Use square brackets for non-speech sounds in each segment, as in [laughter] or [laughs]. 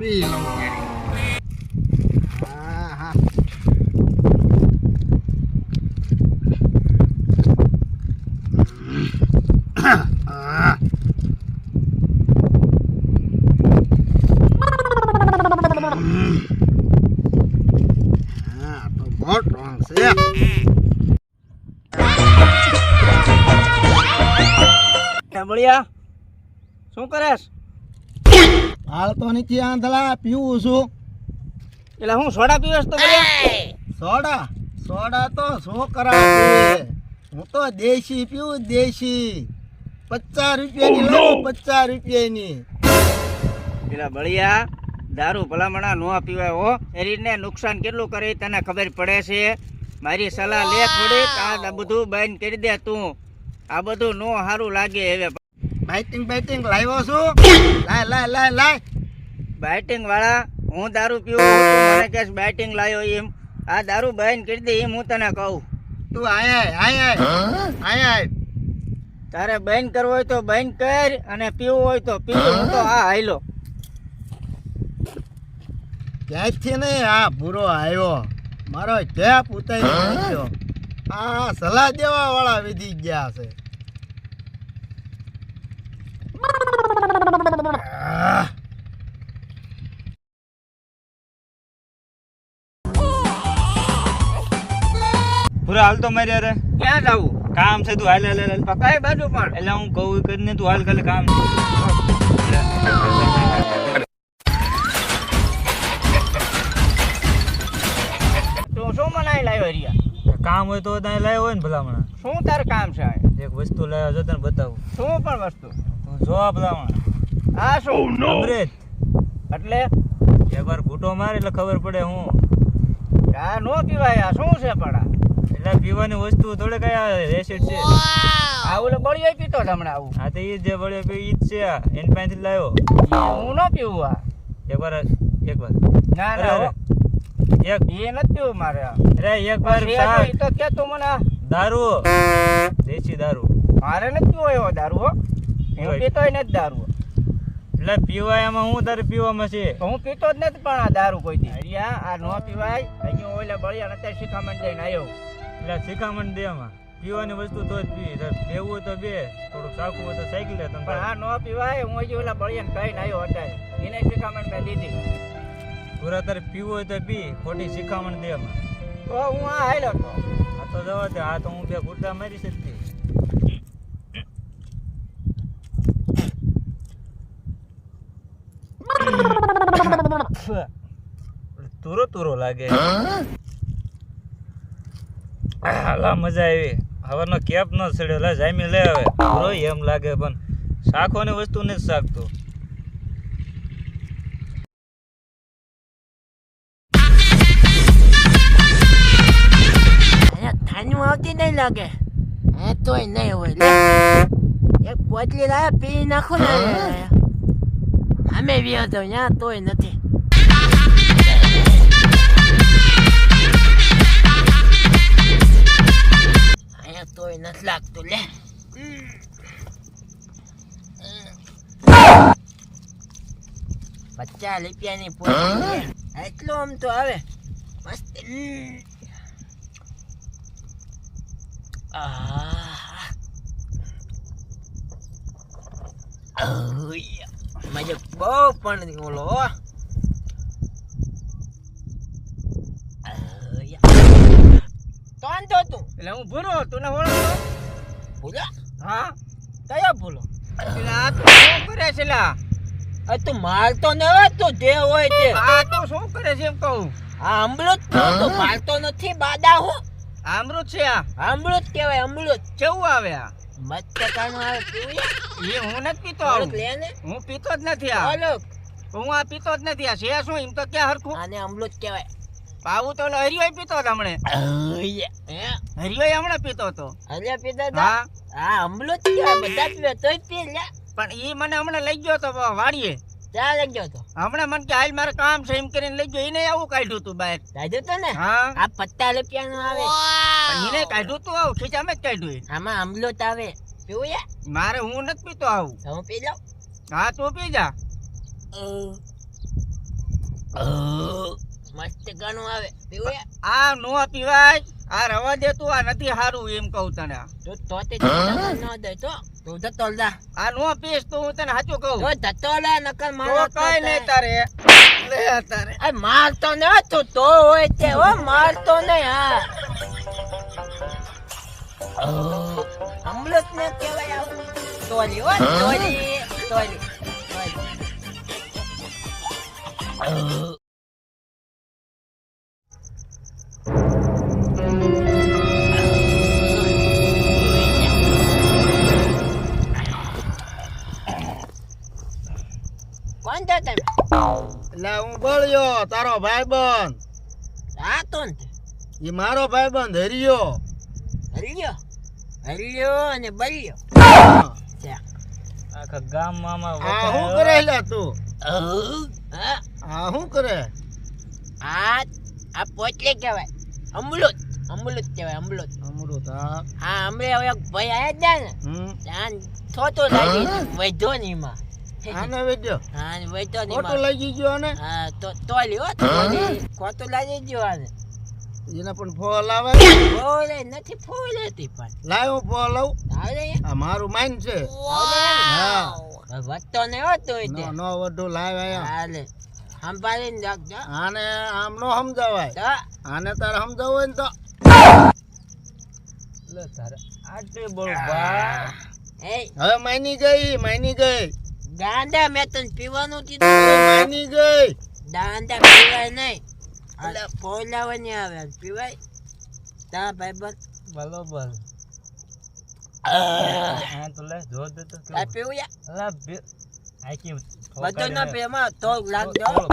લઉં હા હા આ. હા તો બહુ સ્ટ્રોંગ છે બળિયા શું કરેશ હાલ તો નથી આંધળા પીવું છું. એટલે હું સોડા પીવેશ તો સોડા? સોડા તો છોકરા પીવે હું તો દેશી પીવું દેશી. પચાસ રૂપિયાની લઉં પચાસ રૂપિયાની. પેલા બળિયા દારૂ ભલામણા ન પીવાય હો. શરીરને નુકસાન કેટલું કરે તને ખબર પડે છે. મારી સલાહ લે થોડીક આ બધું બંધ કરી દે તું. આ બધું નો સારું લાગે હવે બાઇટિંગ બાઇટિંગ લાવ્યો છું. લાય લાય લાય લાય. બાઇટિંગ વાળા હું દારૂ પીવું મને કે બાઇટિંગ લાવ્યો એમ. આ દારૂ બહેન કરી દે એમ હું તને કહું. તું આય આય આય આય. તારે બહેન કરવો હોય તો બહેન કર અને પીવું હોય તો પી હું? તો હા હાઈલો ક્યાંથી નહીં આ ભૂરો આવ્યો? મારો ટેપ ઉતારી ગયો આ સલાહ દેવા વાળા વિધી ગયા છે. પૂરા હાલ તો મારી અરે ક્યાં જવું કામ છે તું હાલ હાલ હાલ પકાય બાજુ પણ. એટલે હું કહું કરીને તું હાલ ખાલી કામ. તો શું મનાઈ લાવ્યો રિયા કામ હોય તો ત્યાં લાવ્યો હોય ને ભલામણા. શું તાર કામ છે એક વસ્તુ લાવ્યો છે તને બતાવું. શું પણ વસ્તુ? જો આ આ શું? અમૃત એટલે એકવાર ઘૂંટો મારે એટલે ખબર પડે હું. આ નો પીવાય આ શું છે પણ આ? એટલે પીવાની વસ્તુ થોડે કયા એસિડ છે. આ ઓલો બળિયો પીતો હમણાં આવું. આ તો ઈ જ ઈ જ છે આ. એની પાસેથી લાવ્યો. હું ન પીવું આ. એકવાર એકવાર. ના ના. એક. એ નથી પીવું મારે અરે એકવાર એ તો- કે તું મને આ. દારૂ. દેશી દારૂ. મારે નથી પીવો એવો દારૂ હો હું પીતોય નથી દારૂ. એટલે પીવાય એમાં હું તારે પીવામાં છે? હું પીતો જ નથી પણ આ દારૂ કોઈ દી. અહીંયા આ નો પીવાય. અહીંયા ઓલા બળિયા અત્યારે શિખામણ જઈને આવ્યો એટલે શિખામણ દે એમાં પીવાની વસ્તુ તો જ પી પીવું તો બે. થોડુંક સાકું હોય તો સાયકલ લે તમે પણ આ નો પીવાય. હું હજી ઓલા બળિયાને કહીને આવ્યો અત્યારે. એને શિખામણ મેં દીધી પૂરા તારે પીવું હોય તો પી. ખોટી શિખામણ દે એમાં તો હું આ હાલ્યો તો. આ તો જવા દે. આ તો હું બે ગુડ્ડા મારી શકતી. તુરો તુરો લાગે. હાલા મજા આવી. હવાનો કેપ ન સડ્યો. લે જામી લે હવે. એમ લાગે પણ શાખોની વસ્તુ નથી શાકતું. થાનું આવતી નહીં લાગે. હે તોય નહીં હોય. એક પોટલી લાવે પી નાખો ને. અમે વ્યો તો ત્યાં તોય નથી. તોય નથી લાગતું લે પચાસ રૂપિયાની પોટલી. એટલું આમ તો આવે મસ્ત મજા Ah. Oh, yeah. એટલે હું ભૂરો તું ને ઓળખતો Pula. હા. કયો ભૂલો? એટલે આ તું શું કરે છે લા? આ તું મારતો ન હોય તો જે હોય તે. આ તો શું કરે છે એમ કહું? આ અમૃત તો મારતો નથી બાદા હું. અમૃત છે આ? અમૃત કહેવાય અમૃત. કેવું આવે આ? આવે પીવું એ હું નથી પીતો ઓળખ હું પીતો જ નથી આ. હું આ પીતો જ નથી આ. છે શું એમ તો ક્યાં હરખું? આને અમૃત કહેવાય. આવું તો હરિયો પીતો હતો હમણે. હરિયો હમણાં પીતો હતો. હરિયો પીતો હતો? હા. હા જ બધા પીવે તોય પી લે પણ એ મને હમણાં લઈ ગયો તો વાડીએ ત્યાં લઈ ગયો હતો હમણાં મને કે હાલ મારે કામ છે એમ કરીને લઈ ગયો. એને આવું કાઢ્યું તું બહાર. કાઢ્યું તો ને? હા. આ પત્તા રૂપિયા નું આવે એને કાઢ્યું તું આવું ખીચામાં જ કાઢ્યું આમાં આમાં જ આવે. પીવું મારે હું નથી પીતો આવું. હું પી લઉં? હા તું પી જા. મસ્ત ગણું આવે. પીવે આ નો પીવાય આ રવા દે તું આ નથી સારું એમ કહું તને. તો તો તે ન દે તો. તું ધત્તો દા આ નો પીશ તો હું તને સાચું કહું. તો ધત્તો લે નકર તો મારો કઈ નહીં તારે. લે તારે. આ મારતો ને તું તો હોય તે હો મારતો નહીં હા. અમૃત ને કહેવાય આવું. તોલી હો તોલી તોલી. બળ્યો તારો ભાઈબંધ. આ તો એ મારો ભાઈબંધ હરિયો. હરિયો? હરિયો અને બળ્યો. આખા ગામ મામા આ હું કરે લા તું? હા આ હું કરે? આ આ પોટલી કહેવાય. અમૃત. અમૃત કહેવાય અમૃત. અમૃત હા. હમણે હવે એક ભાઈ આયા જ ને. હમ. ત્યાં થોતો લાગી વધ્યો નહીં માં આને વેચ્યો હા ખોટું ગયો ને હા તો ખોટું લાગી ગયો આને. એને પણ ફોલ આવે ફોલે નથી ફોલેતી પણ. લાવ ફોલ લઉં? આવડે આ મારું માઇન છે. હા. વધતો ને હો તોય તે. નો નો વધુ લાવ હાલે. સંભાળીને રાખજો. આને આમ નો સમજાવાય. તો. આને તારે સમજાવવું હોય ને તો. લે તારે. આટલી બોલ બા એ. હવે માની ગઈ માની ગઈ. ગાંડા મેં તને પીવાનું કીધું માની ગઈ. દાંડા પીવાય નહીં. એટલે પોલાવાની આવે પીવાય? તા ભાઈ બરોબર. હા તો લે જો દે તો આ પીવું યા? અલા બધું ના થોડો, થોડો.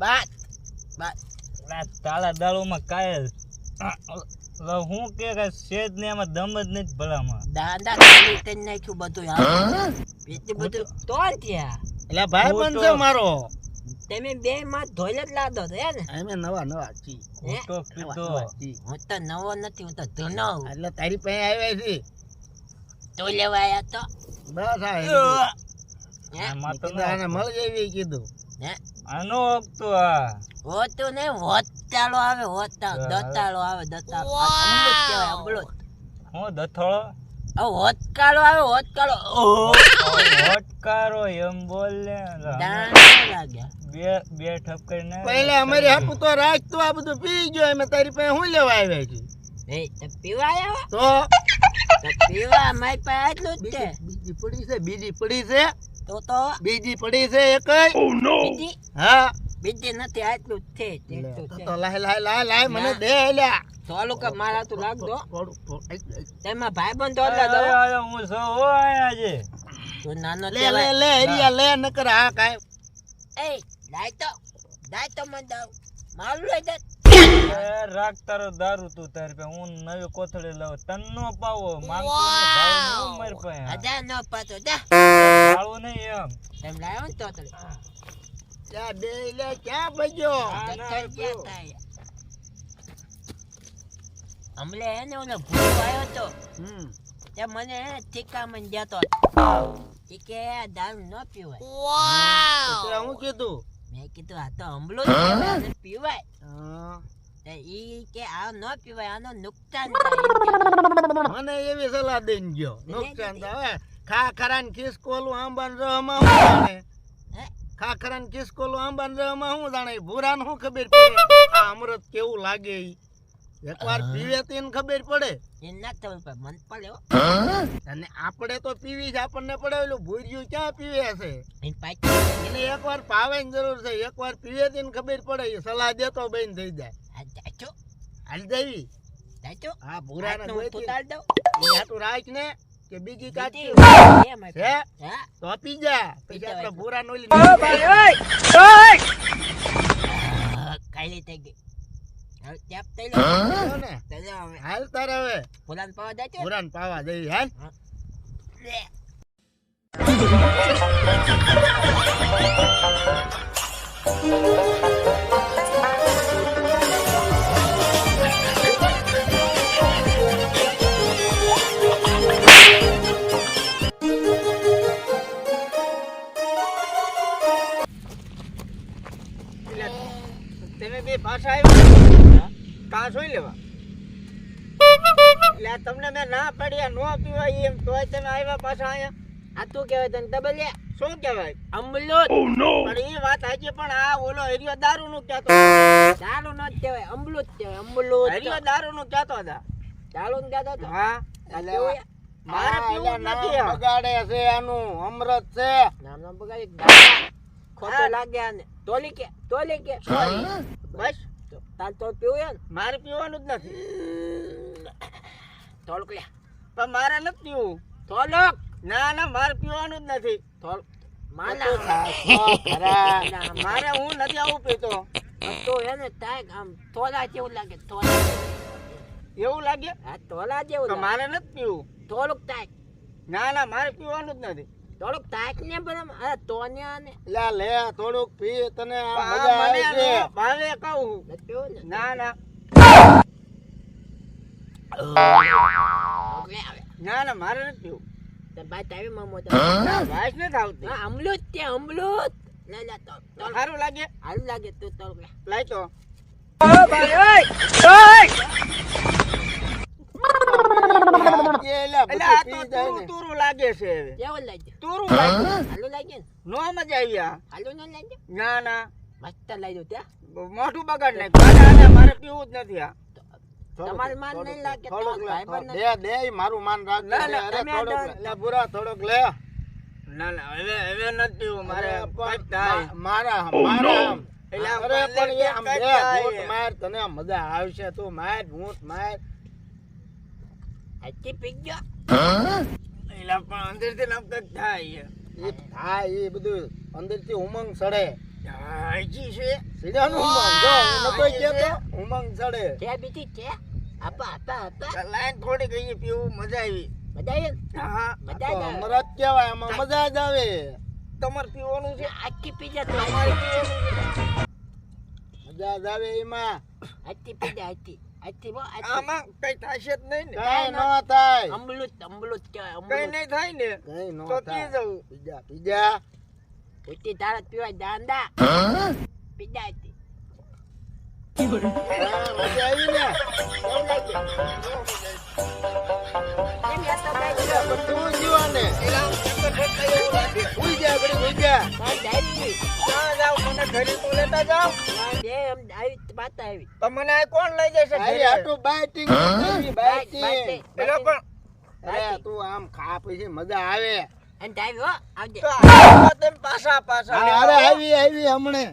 બાત બાત અલા તાળા દાળોમાં કાયલ. હું કે કે શેદ ને એમાં દમ જ નથી ભલામાં. દાદા ખાલી કરી નાખ્યું બધું યાર એટલું બધું તો ત્યાં. એટલે ભાઈ પણ છે મારો. તમે બે માં ધોઈલ જ લાદો તો ને? અમે નવા નવા છી. હે? તો કીધો. હું તો નવો નથી હું તો જૂનો એટલે તારી પાસે આવ્યા છે. તો લેવા આયા તો? બસ આ મળી એવી કીધું. હે? આનો હકતો આ. હોતું ને હોતાળો આવે હોતા દતાળો આવે દતાળો. અમૃત કહેવાય અમૃત હું દથોળો? હોતકાળો આવે હોતકાળો ઓહો! એમ બોલ. ને લાગ્યા. બે બે ઠપકર ને પહેલા અમારી હાટું તો રાખ તો આ બધું પી ગયો અમે તારી પાસે હું લેવા આવ્યા છે? એ તો પીવા આવ્યા? તો? તો પીવા મારી પાસે આટલું જ છે. બીજી પડી છે બીજી પડી છે. તો તો? બીજી પડી છે એકય બીજી? હા. બીજી નથી આટલું જ છે તો લાય લાય લાય લાય મને દે લ્યા ચાલો કે મારા તું આઈ, આઈ. તેમાં ભાઈ બંધ તો અરે, હું છો હો આયા છે તું નાનો લે લે લે એરિયા લે નકર આ કાય એ લાય તો લાય તો મને દઉં મારું લઈ દે. રાખ તારો દારૂ તું તારી પે હું નવી કોથળી લઉં તન નો પાવો. માંગતો મારી પાસે હજાર નો પાતો જા. આવું નહીં એમ. એમ લાયો ને તો ત્યાં બે લે ક્યાં ભજ્યો? હા, ના, જતન ક્યાં થાય હમલે હે ને ઓલો ભૂલો આવ્યો તો હમ. મને હે ને ઠીકામાં જતો એ કે દારૂ ન પીવાય. તો હું કીધું? મેં કીધું આ તો હમલો જ પીવાય. ઈ કે આ ન પીવાય આનો નુકસાન. મને એવી સલાહ દઈને ગયો. નુકસાન થાય ખા ખરા ને ખિસકોલું આંબાન રહમાં હું હે? ને ખિસકોલું આંબાન રહમાં હું જાણે? ભૂરા શું ખબર પડે? આ અમૃત કેવું લાગે ઈ? એકવાર પીવે તો એને ખબર પડે. એ ના પડે મન પડે અને આપણે તો પીવી જ આપણને પડે ઓલું ભૂર્યું ક્યાં પીવે છે? એની એને એકવાર પાવાની જરૂર છે એકવાર પીવે તો એને ખબર પડે એ સલાહ દેતો બેન થઈ જાય. હાલ દેવી? હા ભૂરા ને રાખ ને. કે બીજી કાઢી હે? છે તો. પી જા. પછી આપણે. ભૂરા નો કાલી થઈ ગઈ. હવે ટેપ થઈ લો. ને હવે. હાલ તારે હવે. ફુલાન પાવા જાચો ભૂરા ને પાવા જઈ હાલ. લે. આ જોઈ લેવા? એટલે તમને મેં ના પાડી નો પીવાય એમ તોય તમે આવ્યા પાછા અહીંયા. આ તું કહેવાય તને તબલિયા શું કહેવાય? અમૃત પણ એ વાત આજે પણ આ ઓલો હરિયો દારૂ નું કહેતો દારૂ નો જ કહેવાય જ કહેવાય અમૃત હરિયો દારૂ નું કહેતો હતા. દારૂ નો કહેતો હતો? હા. આ મારે પીવું નથી બગાડે છે આનું અમૃત છે. નામ નામ બગાડી. દારૂ. ખોટું લાગ્યા ને તોલી કે તોલી કે. બસ. તાર તો પીવું યાર મારે પીવાનું જ નથી. થોડુંક લે. પણ મારે નથી પીવું. થોડોક. ના ના મારે પીવાનું જ નથી. થોડુંક. મારે [laughs] હું નથી આવું પીતો. તો એને તાક આમ થોડા જેવું લાગે થોડા એવું લાગે? આ થોડા જેવું મારે નથી પીવું. થોડુંક તાક ના ના મારે પીવાનું જ નથી. થોડુંક તાક ને પણ અરે તોન્યા ને લે લે થોડુંક પી તને આ આ મજા આવે છે. નો ભાવે કહું ને? ના ના. ના ના મારે નથી પીવું તો બાત તાવી મામો તો. ના વાસ નથી આવતી. હા. અમૃત તે અમૃત લે લે તો તો. સારું લાગે. સારું લાગે તું તો. લે લાય તો. ભાઈ ઓય એટલે આ તો બધું પી જાય તુરું ને. તુરું લાગે છે હવે. કેવું લાગે તુરું લાગે. હાલો લાગે ને. નો મજા આવી આ. હાલો ન લાગે ના ના. મસ્ત લાગ્યું ત્યાં. મોઢું બગાડ નાખ્યું. મારે પીવું જ નથી આ. તમારું માન નહીં લાગે, લે, દે દે મારું માન રાખ ના, ના, અરે તમે લે બુરા થોડુંક લે. ના ના હવે હવે નથી મારે. મારા મારા અરે પણ એ આમ થાય. ભૂત માર તને મજા આવશે તું માર ભૂત માર. હજી પી ગયો એલા પણ અંદરથી કંઈક થાય એ થાય એ બધું અંદરથી ઉમંગ સડે હા, છે સીધાનું ઉમંગ જો નતો આ ઉમંગ સડે કે બીજી કે આપા આપા આપા લાઈન થોડી ગઈ પીવું મજા આવી મજા આવી હા મજા આવે. અમરત કહેવાય આમાં મજા જ આવે તમારે પીવાનું છે આખી પી જા તમારે પીવાનું છે મજા જ આવે એમાં આખી પી જા આખી આખી બો આમાં કઈ થશે જ નહીં ને કઈ ન થાય અમૃત અમૃત કહેવાય કઈ નહીં થાય ને કઈ ન તો પી જવું પીજા પીજા ઉઠી તારા પીવાય દાંડા પી જા મજા આવી ને? બધું જીવાને. ઉઈ જા ઘડી ઉઈ જા જાય. ક્યાં જાવ મને ઘરે તો લેતા જાવ હા, જે આવી વાત આવી. તો મને આ કોણ લઈ જશે ઘરે? આટલું બાઇટિંગ બાઇટિંગ. બાઈટ, પણ અરે તું આમ ખા પછી મજા આવે. અને જાય હો આવજે. તો આ તેમ પાછા પાછા. અરે આવી આવી હમણે.